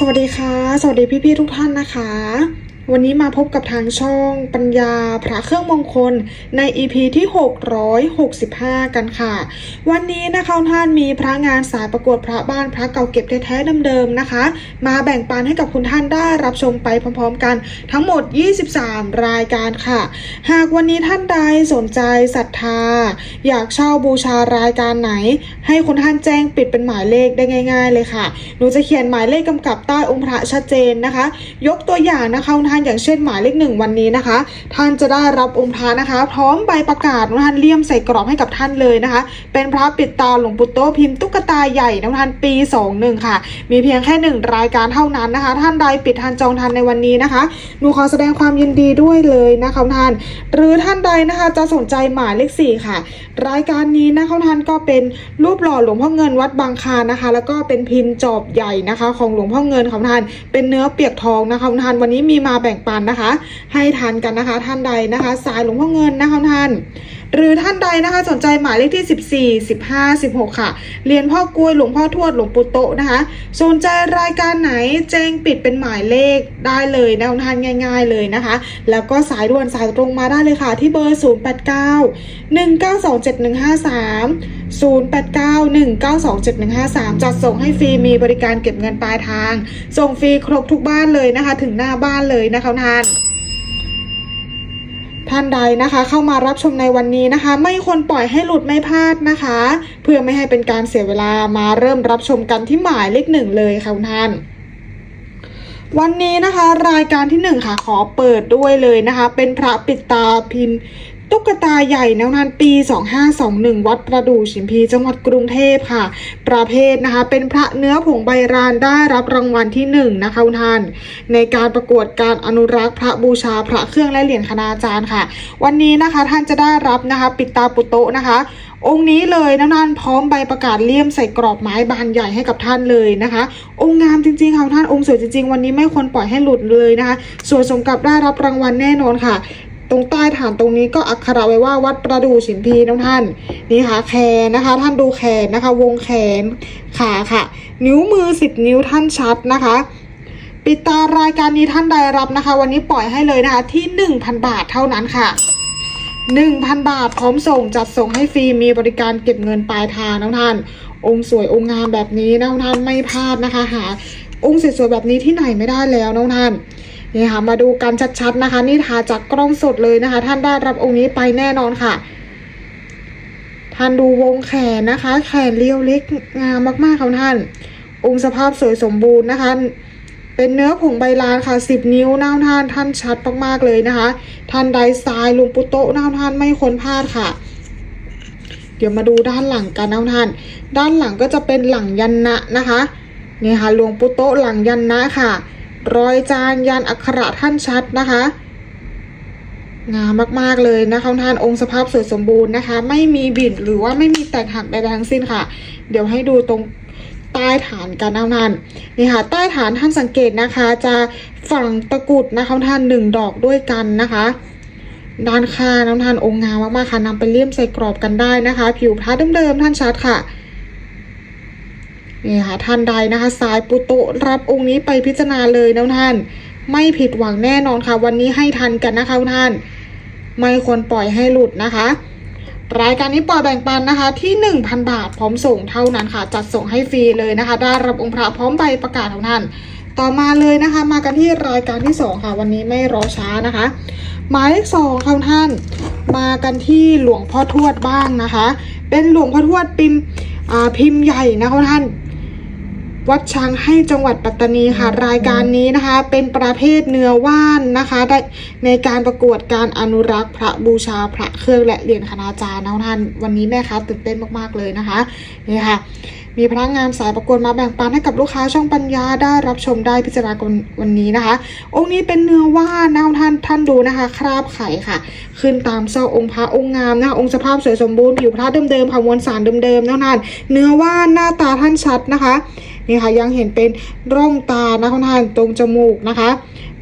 สวัสดีค่ะ สวัสดีพี่ๆทุกท่านนะคะ วันนี้มาพบกับทางช่องปัญญาพระเครื่องมงคลใน EP ที่ 665 กันค่ะ วันนี้นะคะท่านมีพระงานสายประกวดพระบ้านพระเก่าเก็บแท้ๆเดิมๆนะคะ มาแบ่งปันให้กับคุณท่านได้รับชมไปพร้อมๆกันทั้งหมด 23 รายการค่ะ หากวันนี้ท่านใดสนใจศรัทธา อยากเช่าบูชารายการไหน ให้คุณท่านแจ้งปิดเป็นหมายเลขได้ง่าย ๆ เลยค่ะหนูจะเขียนหมายเลขกำกับใต้องค์พระชัดเจนนะคะ ยกตัวอย่างนะคะคุณท่านอย่างเช่นหมายเลขหนึ่งวันนี้นะคะ ท่านจะได้รับองค์พระนะคะ พร้อมใบประกาศนะท่านเลี่ยมใส่กรอบให้กับท่านเลยนะคะ เป็นพระปิดตาหลวงปู่โตพิมพ์ตุ๊กตาใหญ่นะท่านปี 21 ค่ะ มีเพียงแค่หนึ่งรายการเท่านั้นนะคะ ท่านใดปิดทันจองทันในวันนี้นะคะหนูขอแสดงความยินดีด้วยเลยนะคะท่าน หรือท่านใดนะคะจะสนใจหมายเลขสี่ค่ะ รายการนี้นะคะท่านก็เป็นรูปหล่อหลวงพ่อเงินวัดบางคานะคะ แล้วก็เป็นพิมพ์จอบใหญ่นะคะ ของหลวงพ่อเงินของท่าน เป็นเนื้อเปียกทองนะคะท่านวันนี้มีมาแบ่บ่งปันนะคะ ให้ทานกันนะคะ ท่านใดนะคะ สายหลวงพ่อเงินนะคะท่าน หรือท่านใดนะคะสนใจหมายเลขที่ 14 15 16 ค่ะ เรียนพ่อกล้วยหลวงพ่อทวดหลวงปู่โตนะคะ สนใจรายการไหนแจ้งปิดเป็นหมายเลขได้เลยนะท่านง่าย ๆเลยนะคะ แล้วก็สายด่วนสายตรงมาได้เลยค่ะ ที่เบอร์ 089 192 7153 0891927153 จัดส่งให้ฟรีมีบริการเก็บเงินปลายทาง ส่งฟรีครบทุกบ้านเลยนะคะ ถึงหน้าบ้านเลยนะคะท่าน ท่านใดนะคะ เข้ามารับชมในวันนี้นะคะ ไม่ควรปล่อยให้หลุดไม่พลาดนะคะ เพื่อไม่ให้เป็นการเสียเวลามาเริ่มรับชมกันที่หมายเลขหนึ่งเลยค่ะท่านวันนี้นะคะรายการที่หนึ่งค่ะขอเปิดด้วยเลยนะคะ เป็นพระปิดตาพิน ตุ๊กตาใหญ่แนวนานปี 2521 วัดประดู่ชิมพี จังหวัดกรุงเทพค่ะ ประเภทนะคะ เป็นพระเนื้อผงใบรานได้รับรางวัลที่หนึ่งนะคะคุณท่าน ในการประกวดการอนุรักษ์พระบูชาพระเครื่องและเหรียญคณาจารย์ค่ะ วันนี้นะคะท่านจะได้รับนะคะปิดตาปุโตะนะคะองค์นี้เลยนะท่านพร้อมใบประกาศเลี่ยมใส่กรอบไม้บานใหญ่ให้กับท่านเลยนะคะ องค์งามจริงๆค่ะท่านองค์สวยจริงๆ วันนี้ไม่ควรปล่อยให้หลุดเลยนะคะส่วยสมกับได้รับรางวัลแน่นอนค่ะ ตรงใต้ฐานตรงนี้ก็อักขระไว้ว่าวัดประดู่ฉิมพีน้องท่านนี่ค่ะแขนนะคะ ท่านดูแขนนะคะ วงแขนขาค่ะ นิ้วมือสิบนิ้วท่านชัดนะคะปิดตารายการนี้ท่านใดรับนะคะ วันนี้ปล่อยให้เลยนะคะที่ 1,000 บาทเท่านั้นค่ะ1,000 บาทพร้อมส่งจัดส่งให้ฟรีมีบริการเก็บเงินปลายทางน้องท่าน องค์สวยองค์งามแบบนี้น้องท่านไม่พลาดนะคะ หา องค์สวยๆแบบนี้ที่ไหนไม่ได้แล้วน้องท่าน นี่ค่ะมาดูกันชัดๆนะคะ นี่ถ่าจากกล้องสดเลยนะคะ ท่านได้รับองค์นี้ไปแน่นอนค่ะ ท่านดูวงแขนนะคะ แขนเรียวเล็กงามมากๆค่ะท่าน องค์สภาพสวยสมบูรณ์นะคะ เป็นเนื้อผงใบลานค่ะสิบนิ้วน้าท่านท่านชัดมากๆเลยนะคะ ท่านใดทรายลุงปุโตน้าท่านไม่ควรพลาดค่ะเดี๋ยวมาดูด้านหลังกันน้าท่าน ด้านหลังก็จะเป็นหลังยันนะนะคะ นี่ค่ะหลวงปุโตหลังยันนะค่ะ รอยจานยันอักขระท่านชัดนะคะ งามมากๆเลยนะคะท่านองค์สภาพสวยสมบูรณ์นะคะ ไม่มีบิดหรือว่าไม่มีแตกหักใดๆทั้งสิ้นค่ะ เดี๋ยวให้ดูตรงใต้ฐานกันนะท่านนี่ค่ะ ใต้ฐานท่านสังเกตนะคะ จะฝังตะกุดนะคะท่านหนึ่งดอกด้วยกันนะคะด้านขาน้ำท่านองค์งามมากๆค่ะนำไปเลี่ยมใส่กรอบกันได้นะคะ ผิวพระเดิมๆท่านชัดค่ะ นี่ค่ะท่านใดนะคะสายปุโตรับองค์นี้ไปพิจารณาเลยนะท่าน ไม่ผิดหวังแน่นอนค่ะ วันนี้ให้ทันกันนะคะท่าน ไม่ควรปล่อยให้หลุดนะคะ รายการนี้ปล่อยแบ่งปันนะคะ ที่ 1,000 บาทพร้อมส่งเท่านั้นค่ะ จัดส่งให้ฟรีเลยนะคะ ได้รับองค์พระพร้อมใบประกาศของท่าน ต่อมาเลยนะคะ มากันที่รายการที่ 2 ค่ะ วันนี้ไม่รอช้านะคะ หมายเลขสองค่ะท่าน มากันที่หลวงพ่อทวดบ้างนะคะ เป็นหลวงพ่อทวดพิมพ์อ่าพิมพ์ใหญ่นะคะท่าน วัดช้างให้จังหวัดปัตตานีค่ะ รายการนี้นะคะ เป็นประเภทเนื้อว่านนะคะได้ในการประกวดการอนุรักษ์พระบูชาพระเครื่องและเหรียญคณาจารย์นะท่านวันนี้แม่ค้าตื่นเต้นมากๆเลยนะคะนี่ค่ะ มีพนักงานสายประกวดมาแบ่งปันให้กับลูกค้าช่องปัญญาได้รับชมได้พิจารณากันวันนี้นะคะ องค์นี้เป็นเนื้อว่านะท่านท่านดูนะคะ คราบไข่ค่ะ ขึ้นตามเส้าองค์พระองค์งามนะคะองค์สภาพสวยสมบูรณ์ผิวพระเดิมๆค่ะมวลสารเดิมๆนะท่านเนื้อว่านหน้าตาท่านชัดนะคะนี่ค่ะยังเห็นเป็นร่องตานะคะท่านตรงจมูกนะคะ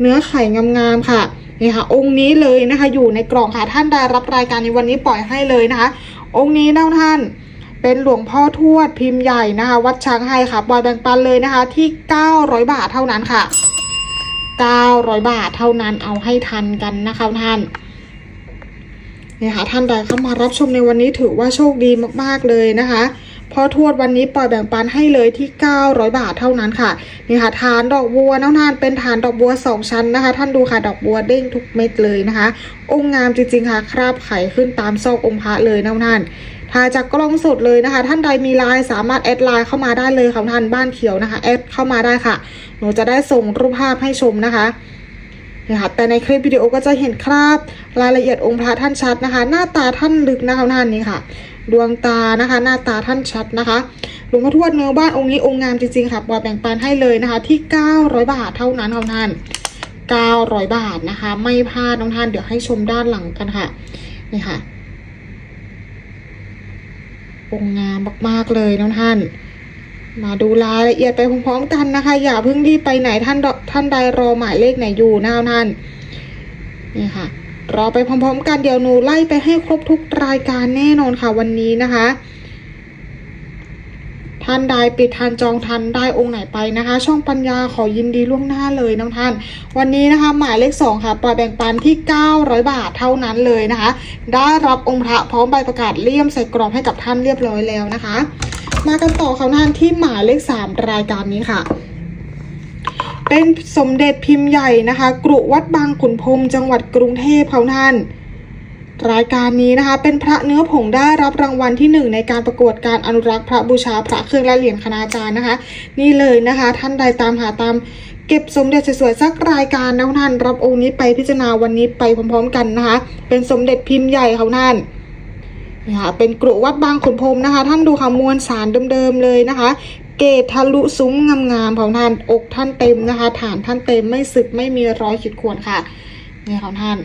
เนื้อไข่งามๆค่ะนี่ค่ะองค์นี้เลยนะคะอยู่ในกล่องค่ะท่านได้รับรายการในวันนี้ปล่อยให้เลยนะคะ องค์นี้นะท่าน เป็นหลวงพ่อทวดพิมพ์ใหญ่นะคะ วัดช้างให้ค่ะปล่อยแบ่งปันเลยนะคะ ที่ 900 บาทเท่านั้นค่ะ 900 บาทเท่านั้นเอาให้ทันกันนะคะท่านเนี่ยค่ะท่านใดเข้ามารับชมในวันนี้ถือว่าโชคดีมากๆเลยนะคะเพอทวดวันนี้ปล่อยแบ่งปันให้เลยที่ 900 บาทเท่านั้นค่ะนี่ค่ะฐานดอกบัวน้องทานเป็นฐานดอกบัว 2 ชั้นนะคะ ท่านดูค่ะดอกบัวเด้งทุกเม็ดเลยนะคะ องค์งามจริงๆค่ะคราบไข่ขึ้นตามซอกองค์พระเลยน้องท่าน ถ่ายจากกล้องสดเลยนะคะ ท่านใดมีไลน์สามารถแอดไลน์เข้ามาได้เลยค่ะท่านบ้านเขียวนะคะแอดเข้ามาได้ค่ะ หนูจะได้ส่งรูปภาพให้ชมนะคะนี่ค่ะแต่ในคลิปวิดีโอก็จะเห็นคราบรายละเอียดองค์พระท่านชัดนะคะ หน้าตาท่านลึกนะคะท่านนี้ค่ะ ดวงตานะคะ หน้าตาท่านชัดนะคะหลวงพ่อทวดเนื้อบ้านองค์นี้องค์งามจริงๆค่ะปอแบ่งปันให้เลยนะคะที่ 900 บาทเท่านั้นค่ะท่าน900 บาทนะคะ ไม่พลาดน้องท่านเดี๋ยวให้ชมด้านหลังกันค่ะนี่ค่ะ งงามมากๆเลยนะท่าน มาดูรายละเอียดไปพร้อมๆกันนะคะ อย่าเพิ่งรีบไปไหนท่านท่านใดรอหมายเลขไหนอยู่นะท่านนี่ค่ะรอไปพร้อมๆ กันเดี๋ยวหนูไล่ไปให้ครบทุกรายการแน่นอนค่ะวันนี้นะคะ ท่านใดปิดทันจองทันได้องค์ไหนไปนะคะ ช่องปัญญาขอยินดีล่วงหน้าเลยน้องท่าน วันนี้นะคะหมายเลขสองค่ะปล่อยแบ่งปันที่ 900 บาทเท่านั้นเลยนะคะ ได้รับองค์พระพร้อมใบประกาศเลี่ยมใส่กรอบให้กับท่านเรียบร้อยแล้วนะคะ มากันต่อค่ะท่านที่หมายเลขสามรายการนี้ค่ะเป็นสมเด็จพิมพ์ใหญ่นะคะกรุวัดบางขุนพรมจังหวัดกรุงเทพค่ะท่าน รายการนี้นะคะ เป็นพระเนื้อผงได้รับรางวัลที่หนึ่งในการประกวดการอนุรักษ์พระบูชาพระเครื่องและเหรียญคณาจารย์นะคะ นี่เลยนะคะ ท่านใดตามหาตามเก็บสมเด็จสวยๆสักรายการนะท่านรับองค์นี้ไปพิจารณาวันนี้ไปพร้อมๆ กันนะคะ เป็นสมเด็จพิมพ์ใหญ่ค่ะท่านนี่ค่ะเป็นกรุวัดบางขุนพรมนะคะ ท่านดูค่ะมวลสารเดิมๆเลยนะคะ เกตทะลุซุ้มงามๆของท่านอกท่านเต็มนะคะ ฐานท่านเต็มไม่สึกไม่มีรอยขีดข่วนค่ะนี่ของท่าน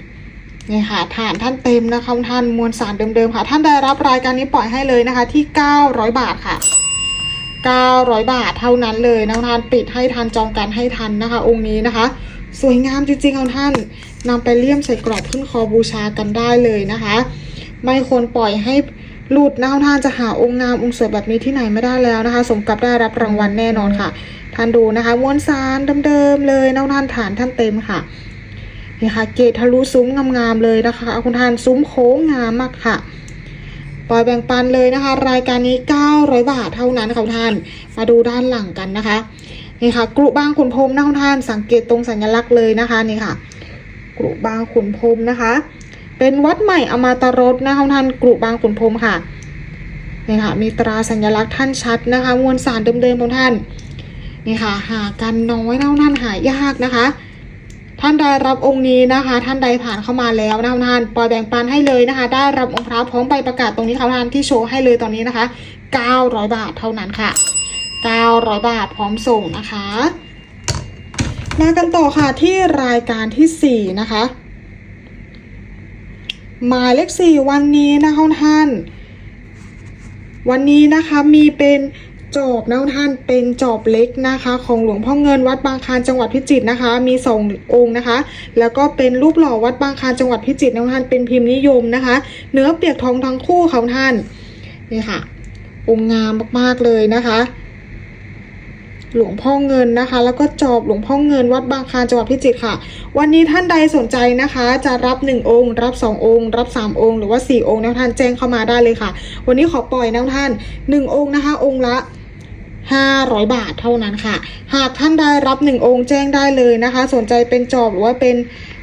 นี่ค่ะฐานท่านเต็มนะคะท่านมวลสารเดิมๆค่ะ ท่านได้รับรายการนี้ปล่อยให้เลยนะคะ ที่ 900 บาทค่ะ 900 บาทเท่านั้นเลยนะท่านปิดให้ทันจองกันให้ทันนะคะ องค์นี้นะคะ สวยงามจริงๆเอาท่านนำไปเลี่ยมใส่กรอบขึ้นคอบูชากันได้เลยนะคะ ไม่ควรปล่อยให้หลุดนะท่านจะหาองค์งามองค์สวยแบบนี้ที่ไหนไม่ได้แล้วนะคะ สมกับได้รับรางวัลแน่นอนค่ะ ท่านดูนะคะมวนสารเดิมๆเลยนะท่านฐานท่านเต็มค่ะ นี่ค่ะ เกตทะลุซุ้มงามๆเลยนะคะเอาคุณทานซุ้มโค้งงามมากค่ะปล่อยแบ่งปันเลยนะคะ รายการนี้ 900 บาทเท่านั้นค่ะคุณท่าน มาดูด้านหลังกันนะคะนี่ค่ะกรุบางขุนพรมนะคุณท่านสังเกตตรงสัญลักษณ์เลยนะคะนี่ค่ะกรุบางขุนพรมนะคะ เป็นวัดใหม่อมาตรสนะคะท่านกรุบางขุนพรมค่ะนี่ค่ะมีตราสัญลักษณ์ท่านชัดนะคะ มวลสารเดิมๆของท่านนี่ค่ะ หากันน้อยนะท่านหายากนะคะ ท่านใดรับองค์นี้นะคะ ท่านใดผ่านเข้ามาแล้วนะท่านปล่อยแบ่งปันให้เลยนะคะ ได้รับองค์พระพร้อมใบประกาศตรงนี้ค่ะท่านที่โชว์ให้เลยตอนนี้นะคะ 900 บาทเท่านั้นค่ะ 900 บาทพร้อมส่งนะคะมากันต่อค่ะที่รายการที่ 4 นะคะ หมายเลขสี่วันนี้นะคะท่านวันนี้นะคะมีเป็น จอบนะท่านเป็นจอบเล็กนะคะ ของหลวงพ่อเงินวัดบางคานจังหวัดพิจิตรนะคะ มีสององค์นะคะ แล้วก็เป็นรูปหล่อวัดบางคานจังหวัดพิจิตรนะท่านเป็นพิมพ์นิยมนะคะ เนื้อเปียกทองทั้งคู่ค่ะท่านนี่ค่ะ องค์งามมากๆเลยนะคะหลวงพ่อเงินนะคะ แล้วก็จอบหลวงพ่อเงินวัดบางคานจังหวัดพิจิตรค่ะ วันนี้ท่านใดสนใจนะคะ จะรับ 1 องค์ รับ 2 องค์ รับ 3 องค์ หรือว่า 4 องค์นะท่านแจ้งเข้ามาได้เลยค่ะ วันนี้ขอปล่อยนะท่าน 1 องค์นะคะ องค์ละ 500 บาทเท่านั้นค่ะ หากท่านใดรับ 1 องค์แจ้งได้เลยนะคะ สนใจเป็นจอบหรือว่าเป็น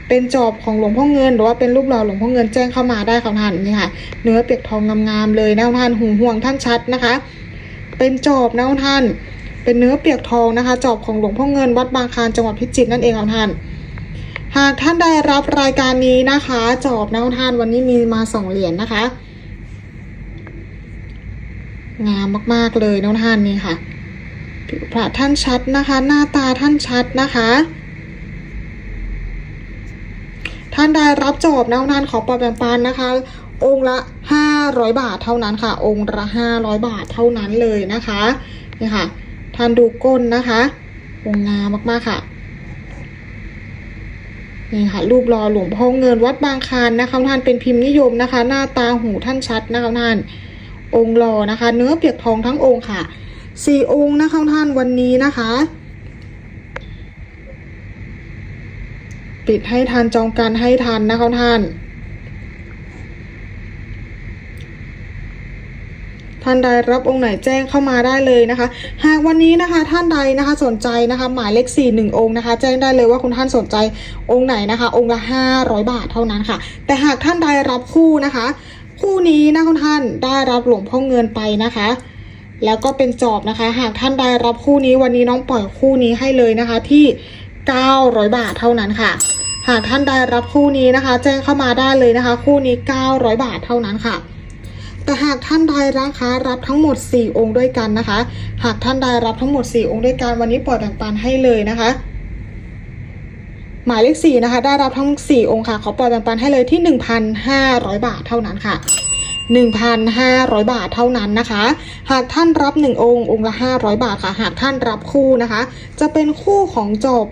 เป็นจอบของหลวงพ่อเงิน หรือว่าเป็นรูปหล่อหลวงพ่อเงินแจ้งเข้ามาได้ค่ะท่านนี่ค่ะ เนื้อเปียกทองงามๆเลยนะท่านหูห่วงท่านชัดนะคะ เป็นจอบนะท่าน เป็นเนื้อเปียกทองนะคะ จอบของหลวงพ่อเงิน วัดบางคลานจังหวัดพิจิตรนั่นเองค่ะท่านหากท่านได้รับรายการนี้นะคะ จอบนะท่านวันนี้มีมาสองเหรียญนะคะ งามมากๆเลยนะท่านนี่ค่ะ พระท่านชัดนะคะ หน้าตาท่านชัดนะคะ ท่านได้รับจอบนะท่านขอปรับแบ่งปันนะคะ องค์ละ500บาทเท่านั้นค่ะ องค์ละ500บาทเท่านั้นเลยนะคะนี่ค่ะ ท่านดูก้นนะคะองงามมากๆค่ะนี่ค่ะรูปรอหลวงพ่อเงินวัดบางคานนะคะท่านเป็นพิมพ์นิยมนะคะ หน้าตาหูท่านชัดนะคะท่านองค์หล่อนะคะ เนื้อเปียกทองทั้งองค์ค่ะ สี่องค์นะคะท่านวันนี้นะคะ ปิดให้ทันจองการให้ทันนะคะท่าน ท่านใดรับองค์ไหนแจ้งเข้ามาได้เลยนะคะ หากวันนี้นะคะท่านใดนะคะสนใจนะคะ หมายเลขสี่หนึ่งองค์นะคะ แจ้งได้เลยว่าคุณท่านสนใจองค์ไหนนะคะ องค์ละห้าร้อยบาทเท่านั้นค่ะ แต่หากท่านใดรับคู่นะคะ คู่นี้นะคุณท่านได้รับหลวงพ่อเงินไปนะคะ แล้วก็เป็นจอบนะคะ หากท่านใดรับคู่นี้วันนี้น้องปล่อยคู่นี้ให้เลยนะคะที่ 900 บาทเท่านั้นค่ะ หากท่านใดรับคู่นี้นะคะ แจ้งเข้ามาได้เลยนะคะ คู่นี้ 900 บาทเท่านั้นค่ะแต่หากท่านใดนะคะรับทั้งหมด 4 องค์ด้วยกันนะคะ หากท่านใดรับทั้งหมด 4 องค์ด้วยกันวันนี้ปล่อยแบ่งปันให้เลยนะคะ หมายเลข4นะคะ ได้รับทั้ง 4 องค์ค่ะขอปล่อยแบ่งปันให้เลยที่ 1,500 บาทเท่านั้นค่ะ 1,500 บาทเท่านั้นนะคะ หากท่านรับ 1 องค์ องค์ละ 500 บาทค่ะ หากท่านรับคู่นะคะ จะเป็นคู่ของจอบ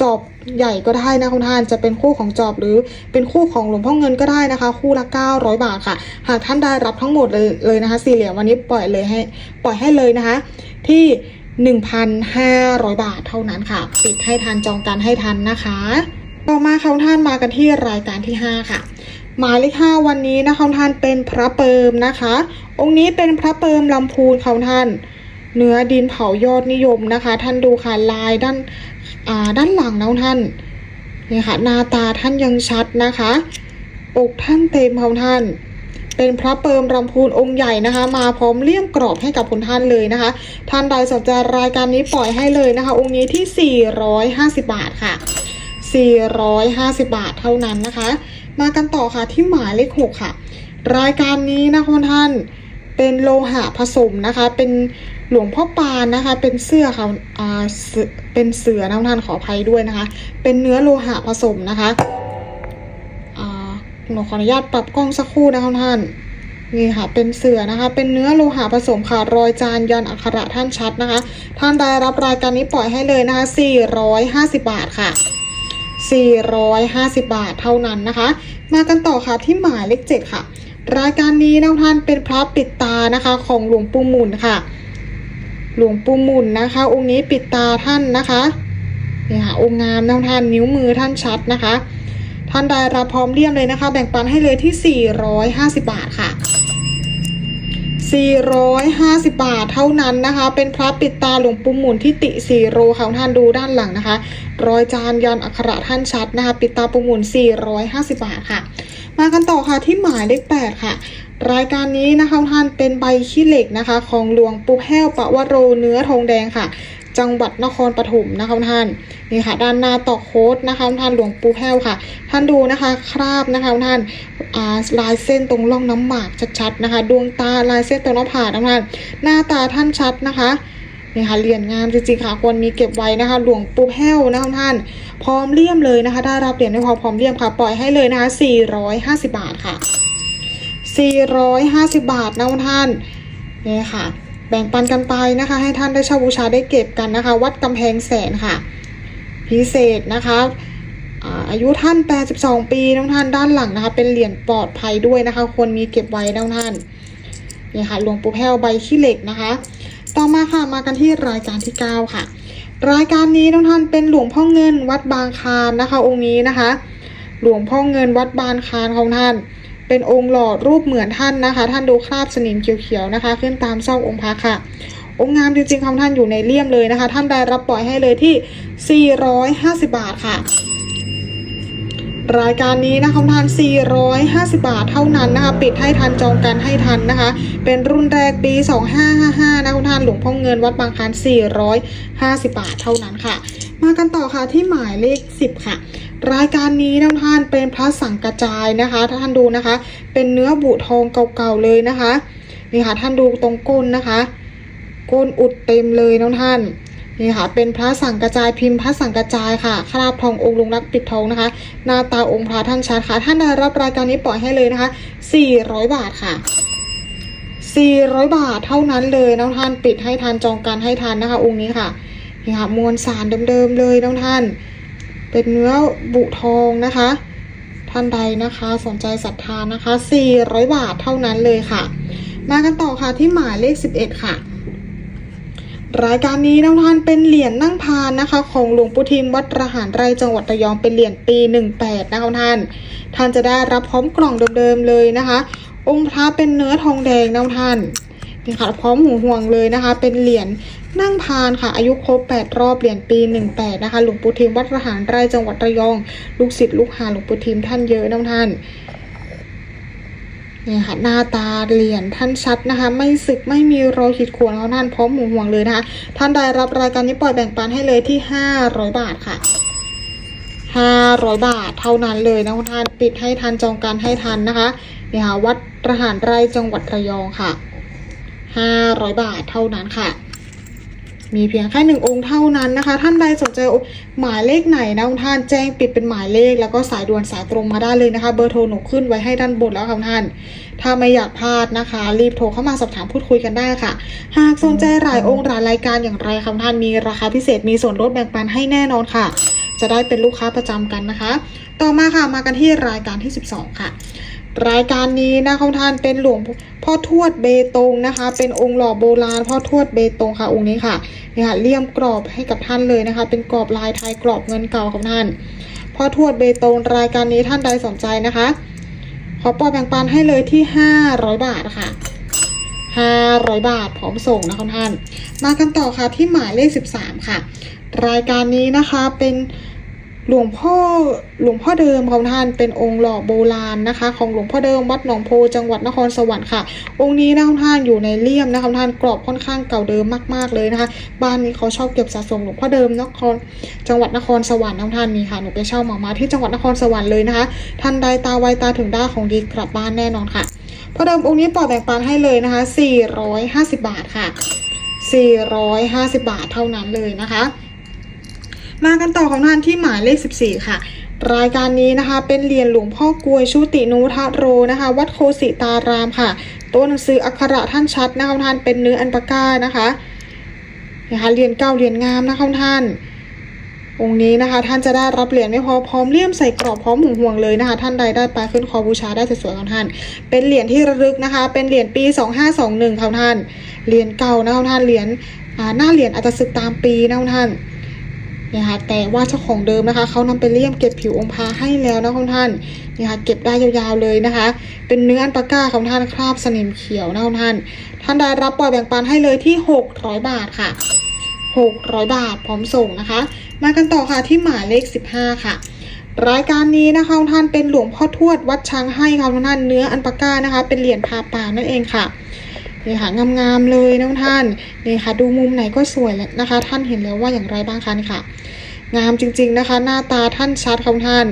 จอบใหญ่ก็ได้นะคุณท่านจะเป็นคู่ของจอบหรือเป็นคู่ของหลวงพ่อเงินก็ได้นะคะ คู่ละ 900 บาทค่ะ หากท่านได้รับทั้งหมดเลยเลยนะคะ สี่เหลี่ยมวันนี้ปล่อยเลยให้ปล่อยให้เลยนะคะ ที่ 1,500 บาทเท่านั้นค่ะ ปิดให้ทันจองการให้ทันนะคะ ต่อมาค่ะคุณท่านมากันที่รายการที่ 5 ค่ะ หมายเลขห้าวันนี้นะคะท่านเป็นพระเปิมนะคะ องค์นี้เป็นพระเปิมลำพูนค่ะท่าน เนื้อดินเผายอดนิยมนะคะ ท่านดูค่ะลายด้านอ่าด้านหลังนะท่านนี่ค่ะหน้าตาท่านยังชัดนะคะอกท่านเต็มค่ะท่านเป็นพระเปิมลำพูนองค์ใหญ่นะคะ มาพร้อมเลี่ยมกรอบให้กับคุณท่านเลยนะคะ ท่านใดสนใจรายการนี้ปล่อยให้เลยนะคะ องค์นี้ที่ 450 บาทค่ะ 450 บาทเท่านั้นนะคะ มากันต่อค่ะที่หมายเลขหกค่ะ รายการนี้นะคุณท่านเป็นโลหะผสมนะคะ เป็นหลวงพ่อปานนะคะ เป็นเสื้อค่ะอ่าเป็นเสือนะท่านขออภัยด้วยนะคะ เป็นเนื้อโลหะผสมนะคะอ่าหนูขออนุญาตปรับกล้องสักครู่นะคะคุณท่านนี่ค่ะ เป็นเสือนะคะ เป็นเนื้อโลหะผสมค่ะ รอยจานยันอักขระท่านชัดนะคะ ท่านได้รับรายการนี้ปล่อยให้เลยนะคะ450 บาทค่ะ 450 บาทเท่านั้นนะคะ มากันต่อค่ะที่หมายเลขเจ็ดค่ะ รายการนี้นะท่านเป็นพระปิดตานะคะของหลวงปู่มุนค่ะ หลวงปู่มุนนะคะ องค์นี้ปิดตาท่านนะคะนี่ค่ะองค์งามนะท่านนิ้วมือท่านชัดนะคะ ท่านได้รับพร้อมเลี่ยมเลยนะคะ แบ่งปันให้เลยที่ 450 บาทค่ะ 450 บาทเท่านั้นนะคะ เป็นพระปิดตาหลวงปู่หมุนที่ติสีโรค่ะท่านดูด้านหลังนะคะ รอยจานยันอักขระท่านชัดนะคะ ปิดตาปู่หมุน 450 บาทค่ะ มากันต่อค่ะที่หมายเลข8ค่ะ รายการนี้นะคะท่านเป็นใบขี้เหล็กนะคะ ของหลวงปู่แห้วปะวะโรเนื้อทองแดงค่ะ จังหวัดนครปฐมนะคะท่านนี่ค่ะ ด้านหน้าต่อโค้ดนะคะท่านหลวงปู่แห้วค่ะ ท่านดูนะคะ คราบนะคะท่านาลายเส้นตรงร่องน้ำหมากชัดๆนะคะ ดวงตาลายเส้นตรงหน้าผากนะท่านหน้าตาท่านชัดนะคะนี่ค่ะเหรียญงามจริงๆค่ะควรมีเก็บไว้นะคะ หลวงปู่แห้วนะคะท่าน พร้อมเลี่ยมเลยนะคะ ได้รับเหรียญในความพร้อมเลี่ยมค่ะ ปล่อยให้เลยนะคะ 450 บาทค่ะ 450 บาทนะท่านนี่ค่ะ แบ่งปันกันไปนะคะ ให้ท่านได้เช่าบูชาได้เก็บกันนะคะ วัดกำแพงแสนค่ะ พิเศษนะคะอาอายุท่าน 82 ปีน้องท่านด้านหลังนะคะ เป็นเหรียญปลอดภัยด้วยนะคะ ควรมีเก็บไว้น้องท่านนี่ค่ะหลวงปู่แพ้วใบขี้เหล็กนะคะ ต่อมาค่ะมากันที่รายการที่ 9 ค่ะ รายการนี้น้องท่านเป็นหลวงพ่อเงินวัดบางคานนะคะ องค์นี้นะคะ หลวงพ่อเงินวัดบางคานของท่าน เป็นองค์หล่อรูปเหมือนท่านนะคะ ท่านดูคราบสนิมเขียวๆนะคะ ขึ้นตามซอกองค์พระค่ะ องค์งามจริงๆของท่านอยู่ในเลี่ยมเลยนะคะ ท่านได้รับปล่อยให้เลยที่ 450 บาทค่ะ รายการนี้นะคะท่าน 450 บาทเท่านั้นนะคะ ปิดให้ทันจองกันให้ทันนะคะ เป็นรุ่นแรกปี 2555 นะคุณท่านหลวงพ่อเงินวัดบางคาน450 บาทเท่านั้นค่ะ มากันต่อค่ะที่หมายเลข 10 ค่ะ รายการนี้นะท่านเป็นพระสังกระจายนะคะถ้าท่านดูนะคะ เป็นเนื้อบุทองเก่าๆเลยนะคะนี่ค่ะท่านดูตรงก้นนะคะก้นอุดเต็มเลยน้องท่านนี่ค่ะ เป็นพระสังกระจายพิมพ์พระสังกระจายค่ะคราบทององค์ลุงรักปิดทองนะคะ หน้าตาองค์พระท่านชัดค่ะ ท่านได้รับรายการนี้ปล่อยให้เลยนะคะ 400 บาทค่ะ 400 บาทเท่านั้นเลยน้องท่านปิดให้ทันจองการให้ทันนะคะ องค์นี้ค่ะ นี่ค่ะมวลสารเดิมๆเลยน้องท่าน เป็นเนื้อบุทองนะคะ ท่านใดนะคะสนใจศรัทธานะคะ 400 บาทเท่านั้นเลยค่ะ มากันต่อค่ะที่หมายเลข 11 ค่ะ รายการนี้น้องท่านเป็นเหรียญนั่งพานนะคะ ของหลวงปู่ทิมวัดระหารไรจังหวัดระยองเป็นเหรียญปี 18 นะคะท่าน ท่านจะได้รับพร้อมกล่องเดิมๆเลยนะคะ องค์พระเป็นเนื้อทองแดงน้องท่านนี่ค่ะพร้อมหูห่วงเลยนะคะ เป็นเหรียญ นั่งพานค่ะ อายุครบ 8 รอบเหรียญปี 18 นะคะ หลวงปู่ทิมวัดระหารไร่จังหวัดระยอง ลูกศิษย์ลูกหาหลวงปู่ทิมท่านเยอะน้องท่านเนี่ยค่ะหน้าตาเหรียญท่านชัดนะคะ ไม่สึกไม่มีรอยขีดข่วนของท่านพร้อมหมูห่วงเลยนะคะ ท่านได้รับรายการนี้ปล่อยแบ่งปันให้เลยที่ 500 บาทค่ะ500 บาทเท่านั้นเลยนะท่านปิดให้ทันจองการให้ทันนะคะเนี่ยค่ะวัดระหารไร่จังหวัดระยองค่ะ 500 บาทเท่านั้นค่ะ มีเพียงแค่หนึ่งองค์เท่านั้นนะคะ ท่านใดสนใจหมายเลขไหนนะท่านแจ้งปิดเป็นหมายเลข แล้วก็สายด่วนสายตรงมาได้เลยนะคะ เบอร์โทรหนูขึ้นไว้ให้ด้านบนแล้วค่ะท่าน ถ้าไม่อยากพลาดนะคะ รีบโทรเข้ามาสอบถามพูดคุยกันได้ค่ะ หากสนใจรายองค์รายรายการอย่างไรค่ะท่านมีราคาพิเศษมีส่วนลดแบ่งปันให้แน่นอนค่ะ จะได้เป็นลูกค้าประจำกันนะคะ ต่อมาค่ะมากันที่รายการที่ 12 ค่ะ รายการนี้นะคุณท่านเป็นหลวงพ่อทวดเบตงนะคะ เป็นองค์หล่อโบราณพ่อทวดเบตงค่ะ องค์นี้ค่ะนี่ค่ะเลี่ยมกรอบให้กับท่านเลยนะคะ เป็นกรอบลายไทยกรอบเงินเก่าของท่านพ่อทวดเบตงรายการนี้ท่านใดสนใจนะคะ ขอปอแบ่งปันให้เลยที่ 500 บาทค่ะ500 บาทพร้อมส่งนะคุณท่าน มากันต่อค่ะที่หมายเลข 13 ค่ะ รายการนี้นะคะเป็น หลวงพ่อหลวงพ่อเดิมของท่านเป็นองค์หล่อโบราณนะคะ ของหลวงพ่อเดิมวัดหนองโพจังหวัดนครสวรรค์ค่ะ องค์นี้นะคุณท่านอยู่ในเลี่ยมนะคะท่านกรอบค่อนข้างเก่าเดิมมาก ๆเลยนะคะ บ้านนี้เขาชอบเก็บสะสมหลวงพ่อเดิมนครจังหวัดนครสวรรค์นะคุณท่านนี่ค่ะหนูไปเช่ามามาที่จังหวัดนครสวรรค์เลยนะคะท่านใดตาไวตาถึงได้ของดีกลับบ้านแน่นอนค่ะพ่อเดิมองค์นี้ปลอยแบ่งปันให้เลยนะคะ450 บาทค่ะ450 บาทเท่านั้นเลยนะคะ มากันต่อของท่านที่หมายเลข 14 ค่ะ รายการนี้นะคะ เป็นเหรียญหลวงพ่อกลวยชุตินุทะโรนะคะ วัดโคสิตารามค่ะ ตัวหนังสืออักขระท่านชัดนะคะท่านเป็นเนื้ออันปาก้านะคะนะคะเหรียญเก่าเหรียญงามนะคะท่านองค์นี้นะคะท่านจะได้รับเหรียญไม่พอพร้อมเลี่ยมใส่กรอบพร้อมห่วงห่วงเลยนะคะ ท่านใดได้ไปขึ้นคอบูชาได้สวยๆของท่าน เป็นเหรียญที่ระลึกนะคะ เป็นเหรียญปี 2521ค่ะท่านเหรียญเก่านะคะท่านเหรียญหน้าเหรียญอาจจะสึกตามปีนะคะท่าน นี่ยค่ะแต่ว่าเจ้าของเดิมนะคะเขานำไปเลี่ยมเก็บผิวองค์พระให้แล้วนะคุณท่านเนี่ยค่ะเก็บได้ยาวๆเลยนะคะ เป็นเนื้ออันปาก้าของท่านคราบสนิมเขียวนะคุณท่าน ท่านได้รับปล่อยแบ่งปันให้เลยที่ 600 บาทค่ะ 600 บาทพร้อมส่งนะคะ มากันต่อค่ะที่หมายเลข 15 ค่ะ รายการนี้นะคะคุณท่านเป็นหลวงพ่อทวดวัดช้างให้ค่ะคุณท่านเนื้ออันปาก้านะคะ เป็นเหรียญพาป่านั่นเองค่ะ นี่ค่ะงามๆเลยนะท่านนี่ค่ะดูมุมไหนก็สวยแล้วนะคะ ท่านเห็นแล้วว่าอย่างไรบ้างคะนี่ค่ะ งามจริง ๆนะคะ หน้าตาท่านชัดค่ะท่าน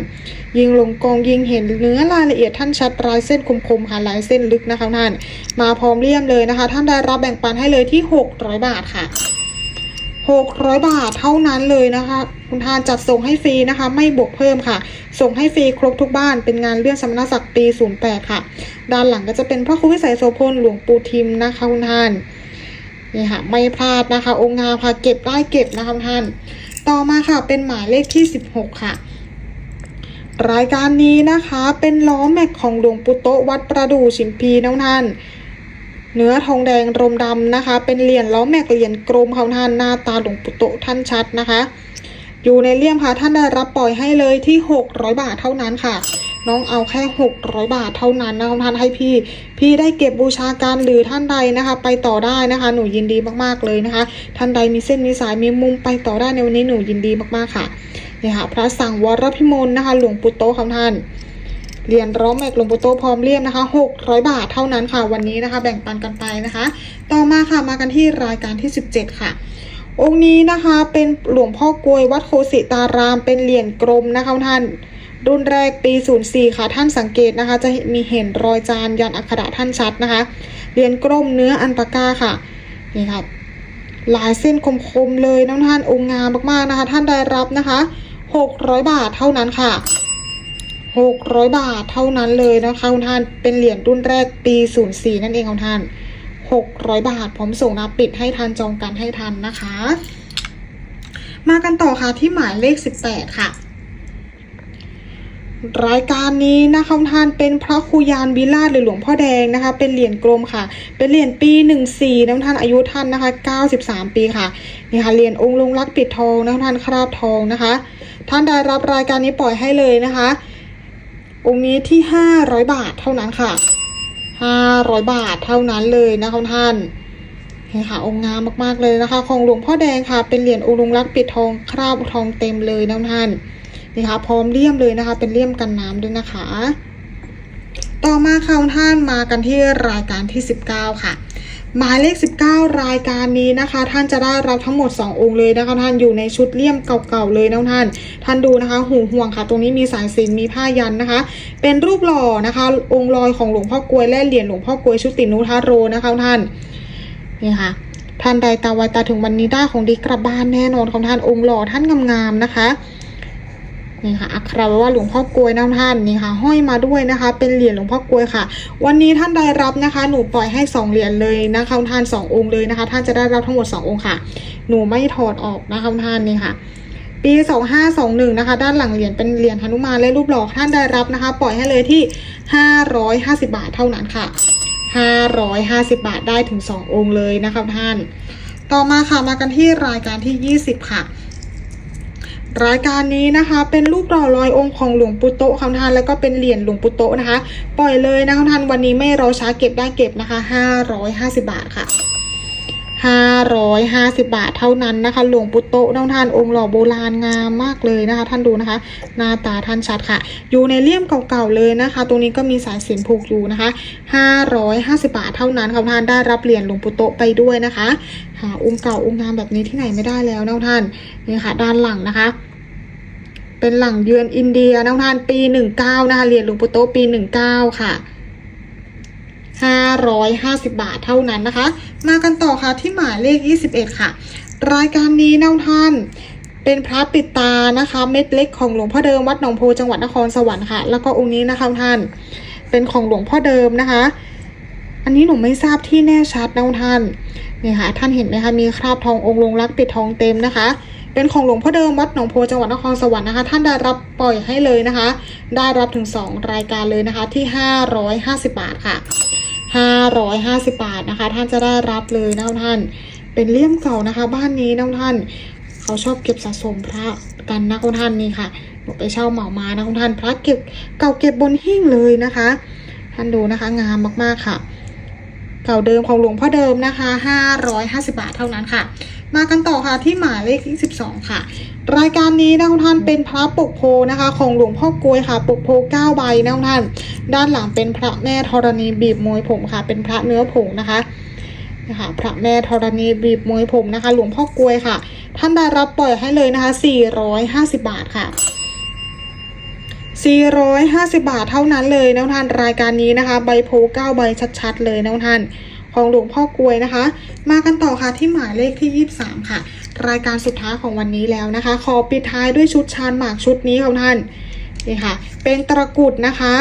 ยิงลงกองยิงเห็นเนื้อรายละเอียดท่านชัดรายเส้นคมๆค่ะลายเส้นลึกนะคะท่าน มาพร้อมเลี่ยมเลยนะคะ ท่านได้รับแบ่งปันให้เลยที่600บาทค่ะ 600 บาทเท่านั้นเลยนะคะ คุณทานจัดส่งให้ฟรีนะคะ ไม่บวกเพิ่มค่ะ ส่งให้ฟรีครบทุกบ้านเป็นงานเลื่อนสมณศักดิ์ปี 08 ค่ะ ด้านหลังก็จะเป็นพระครูวิสัยโสพลหลวงปู่ทิมนะคะคุณท่านนี่ค่ะไม่พลาดนะคะ องค์งามค่ะเก็บได้เก็บนะคะคุณท่าน ต่อมาค่ะเป็นหมายเลขที่ 16 ค่ะรายการนี้นะคะเป็นล้อแม็กของหลวงปู่โตวัดประดู่ชิมพีน้องท่าน เนื้อทองแดงรมดำนะคะ เป็นเหรียญล้อแม็กเหรียญกรมของท่านหน้าตาหลวงปู่โตท่านชัดนะคะ อยู่ในเลี่ยมค่ะท่านได้รับปล่อยให้เลยที่ 600 บาทเท่านั้นค่ะ น้องเอาแค่ 600 บาทเท่านั้นนะคะท่านให้พี่ พี่ได้เก็บบูชาการหรือท่านใดนะคะ ไปต่อได้นะคะ หนูยินดีมากๆเลยนะคะ ท่านใดมีเส้นมีสายมีมุมไปต่อได้ในวันนี้หนูยินดีมากๆค่ะนี่ค่ะพระสั่งวรพิมลนะคะ หลวงปู่โตของท่าน เหรียญร้อมแมกหลวงปู่โตพร้อมเลี่ยมนะคะ 600 บาทเท่านั้นค่ะ วันนี้นะคะ แบ่งปันกันไปนะคะ ต่อมาค่ะมากันที่รายการที่ 17 ค่ะ องค์นี้นะคะเป็นหลวงพ่อกลวยวัดโคสิตาราม เป็นเหรียญกรมนะคะท่านรุ่นแรกปี 04 ค่ะท่านสังเกตนะคะ จะมีเห็นรอยจานยันอักขระท่านชัดนะคะเหรียญกรมเนื้ออันปาก้าค่ะนี่ค่ะลายเส้นคมๆเลยนะท่านองค์งามมากๆนะคะ ท่านได้รับนะคะ 600 บาทเท่านั้นค่ะ 600 บาทเท่านั้นเลยนะคะคุณท่านเป็นเหรียญรุ่นแรกปี 04 นั่นเองคุณท่าน 600 บาทพร้อมส่งนะปิดให้ทันจองกันให้ทันนะคะ มากันต่อค่ะที่หมายเลข 18 ค่ะรายการนี้นะคะท่านเป็นพระครูยานวิราชหรือหลวงพ่อแดงนะคะ เป็นเหรียญกลมค่ะ เป็นเหรียญปี14นะทุกท่านอายุท่านนะคะ93ปีค่ะนี่ค่ะเหรียญองค์ลงรักปิดทองนะทุกท่านคราบทองนะคะ ท่านได้รับรายการนี้ปล่อยให้เลยนะคะ องค์นี้ที่ 500 บาทเท่านั้นค่ะ 500 บาทเท่านั้นเลยนะคะท่านเห็นค่ะองค์งามมากๆเลยนะคะ ของหลวงพ่อแดงค่ะ เป็นเหรียญองค์ลงรักปิดทองคราบทองเต็มเลยนะท่านนี่ค่ะ พร้อมเลี่ยมเลยนะคะ เป็นเลี่ยมกันน้ำด้วยนะคะ ต่อมาค่ะท่านมากันที่รายการที่ 19 ค่ะ หมายเลข 19 รายการนี้นะคะ ท่านจะได้รับทั้งหมด 2 องค์เลยนะคะ ท่านอยู่ในชุดเลี่ยมเก่าๆเลยนะท่าน ท่านดูนะคะหูห่วงค่ะ ตรงนี้มีสายสินมีผ้ายันนะคะ เป็นรูปหล่อนะคะ องค์ลอยของหลวงพ่อกลวยและเหรียญหลวงพ่อกลวยชุตินุทาโรนะคะท่านนี่ค่ะท่านใดตาไวตาถึงวันนี้ได้ของดีกลับบ้านแน่นอนของท่านองค์หล่อท่านงามๆนะคะ นี่ค่ะอักขรว่าหลวงพ่อกลวยนะท่านนี่ค่ะ ห้อยมาด้วยนะคะ เป็นเหรียญหลวงพ่อกลวยค่ะ วันนี้ท่านได้รับนะคะ หนูปล่อยให้สองเหรียญเลยนะคะท่านสององค์เลยนะคะ ท่านจะได้รับทั้งหมดสององค์ค่ะ หนูไม่ถอดออกนะคะท่านนี่ค่ะ ปีสองห้าสองหนึ่งนะคะ ด้านหลังเหรียญเป็นเหรียญหนุมานและรูปหล่อท่านได้รับนะคะ ปล่อยให้เลยที่ห้าร้อยห้าสิบาทเท่านั้นค่ะห้าร้อยห้าสิบาทได้ถึงสององค์เลยนะคะท่าน ต่อมาค่ะมากันที่รายการที่ยี่สิบค่ะ รายการนี้นะคะ เป็นรูปหล่อลอยองค์ของหลวงปู่โตคำทานแล้วก็เป็นเหรียญหลวงปู่โตนะคะ ปล่อยเลยนะคะท่านวันนี้ไม่รอช้าเก็บได้เก็บนะคะ 550 บาทค่ะ550 บาทเท่านั้นนะคะ หลวงปู่โตน้องท่านองค์หล่อโบราณงามมากเลยนะคะ ท่านดูนะคะ หน้าตาท่านชัดค่ะ อยู่ในเลี่ยมเก่าๆเลยนะคะ ตรงนี้ก็มีสายสินผูกอยู่นะคะ 550 บาทเท่านั้นค่ะท่านได้รับเหรียญหลวงปู่โตไปด้วยนะคะ หาองค์เก่าองค์งามแบบนี้ที่ไหนไม่ได้แล้วนะท่านนี่ค่ะ ด้านหลังนะคะ เป็นหลังเยือนอินเดียนะท่านปีหนึ่งเก้านะคะเหรียญหลวงปู่โตปีหนึ่งเก้าค่ะห้าร้อยห้าสิบบาทเท่านั้นนะคะ มากันต่อค่ะที่หมายเลขยี่สิบเอ็ดค่ะ รายการนี้นะท่านเป็นพระปิดตานะคะ เม็ดเล็กของหลวงพ่อเดิมวัดหนองโพจังหวัดนครสวรรค์ค่ะ แล้วก็องค์นี้นะคะท่าน เป็นของหลวงพ่อเดิมนะคะ อันนี้หนูไม่ทราบที่แน่ชัดนะท่านนี่ค่ะท่านเห็นไหมคะมีคราบทององค์ลงรักปิดทองเต็มนะคะ เป็นของหลวงพ่อเดิมวัดหนองโพจังหวัดนครสวรรค์นะคะ ท่านได้รับปล่อยให้เลยนะคะ ได้รับถึง 2 รายการเลยนะคะที่ 550 บาทค่ะ 550 บาทนะคะ ท่านจะได้รับเลยนะท่านเป็นเลี่ยมเก่านะคะ บ้านนี้นะท่านเขาชอบเก็บสะสมพระกันนะคุณท่านนี่ค่ะหนูไปเช่าเหมามานะคุณท่านพระเก็บเก่าเก็บบนหิ้งเลยนะคะ ท่านดูนะคะงามมากๆค่ะ เก่าเดิมของหลวงพ่อเดิมนะคะ 550 บาทเท่านั้นค่ะ มากันต่อค่ะที่หมายเลขที่12 ค่ะ รายการนี้นะคุณท่านเป็นพระปกโพนะคะ ของหลวงพ่อกลวยค่ะปกโพ9ใบนะคุณท่าน ด้านหลังเป็นพระแม่ธรณีบีบมวยผมค่ะ เป็นพระเนื้อผงนะคะนะคะพระแม่ธรณีบีบมวยผมนะคะ หลวงพ่อกลวยค่ะ ท่านได้รับปล่อยให้เลยนะคะ 450 บาทค่ะ 450 บาทเท่านั้นเลยนะท่านรายการนี้นะคะ ใบโพ9ใบชัดๆ เลยนะท่านของหลวงพ่อกลวยนะคะ มากันต่อค่ะที่หมายเลขที่ 23 ค่ะ รายการสุดท้ายของวันนี้แล้วนะคะ ขอปิดท้ายด้วยชุดชานหมากชุดนี้ค่ะท่านนี่ค่ะ เป็นตะกุดนะคะ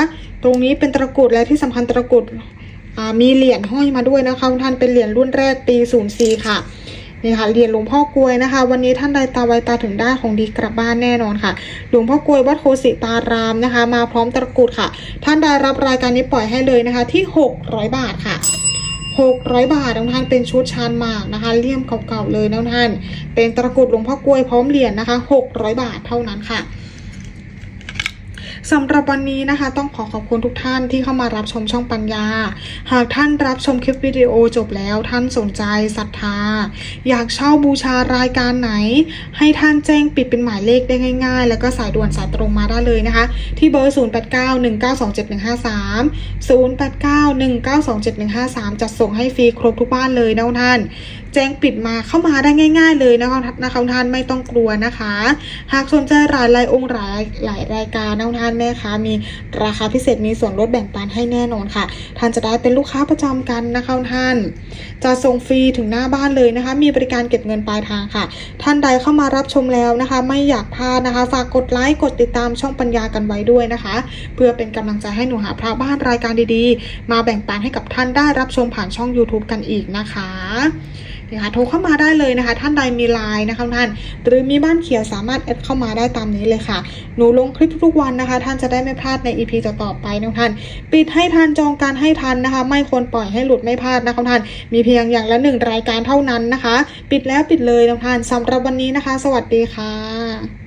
ตรงนี้เป็นตะกุดและที่สำคัญตะกุดมีเหรียญห้อยมาด้วยนะคะท่านเป็นเหรียญรุ่นแรกปี 04 ค่ะ นี่ค่ะเหรียญหลวงพ่อกลวยนะคะ วันนี้ท่านใดตาไวตาถึงได้ของดีกลับบ้านแน่นอนค่ะ หลวงพ่อกลวยวัดโคสิตารามนะคะ มาพร้อมตะกรุดค่ะ ท่านได้รับรายการนี้ปล่อยให้เลยนะคะ ที่ 600 บาทค่ะ600 บาทน้องท่านเป็นชุดชานหมากนะคะเลี่ยมเก่าๆเลยน้องท่าน เป็นตะกรุดหลวงพ่อกลวยพร้อมเหรียญนะคะ 600 บาทเท่านั้นค่ะ สำหรับวันนี้นะคะ ต้องขอขอบคุณทุกท่านที่เข้ามารับชมช่องปัญญา หากท่านรับชมคลิปวิดีโอจบแล้วท่านสนใจศรัทธา อยากเช่าบูชารายการไหน ให้ท่านแจ้งปิดเป็นหมายเลขได้ง่าย ๆ แล้วก็สายด่วนสายตรงมาได้เลยนะคะ ที่เบอร์ 0891927153 0891927153 จัดส่งให้ฟรีครบทุกบ้านเลยนะท่าน แจ้งปิดมาเข้ามาได้ง่าย ๆ เลยนะคะนะคะท่านไม่ต้องกลัวนะคะ หากสนใจรายรายองค์รายหลายรายการนะท่านแม่คะมีราคาพิเศษมีส่วนลดแบ่งปันให้แน่นอนค่ะ ท่านจะได้เป็นลูกค้าประจำกันนะคะท่าน จะส่งฟรีถึงหน้าบ้านเลยนะคะ มีบริการเก็บเงินปลายทางค่ะ ท่านใดเข้ามารับชมแล้วนะคะ ไม่อยากพลาดนะคะ ฝากกดไลค์กดติดตามช่องปัญญากันไว้ด้วยนะคะ เพื่อเป็นกำลังใจให้หนูหาพระบ้านรายการดีๆ มาแบ่งปันให้กับท่านได้รับชมผ่านช่อง YouTube กันอีกนะคะ นะคะโทรเข้ามาได้เลยนะคะ ท่านใดมีไลน์นะคะท่าน หรือมีบ้านเขียวสามารถแอดเข้ามาได้ตามนี้เลยค่ะ หนูลงคลิปทุกวันนะคะ ท่านจะได้ไม่พลาดใน EP ต่อๆไปนะท่าน ปิดให้ทันจองการให้ทันนะคะ ไม่ควรปล่อยให้หลุดไม่พลาดนะคะท่าน มีเพียงอย่างละหนึ่งรายการเท่านั้นนะคะ ปิดแล้วปิดเลยนะท่านสำหรับวันนี้นะคะ สวัสดีค่ะ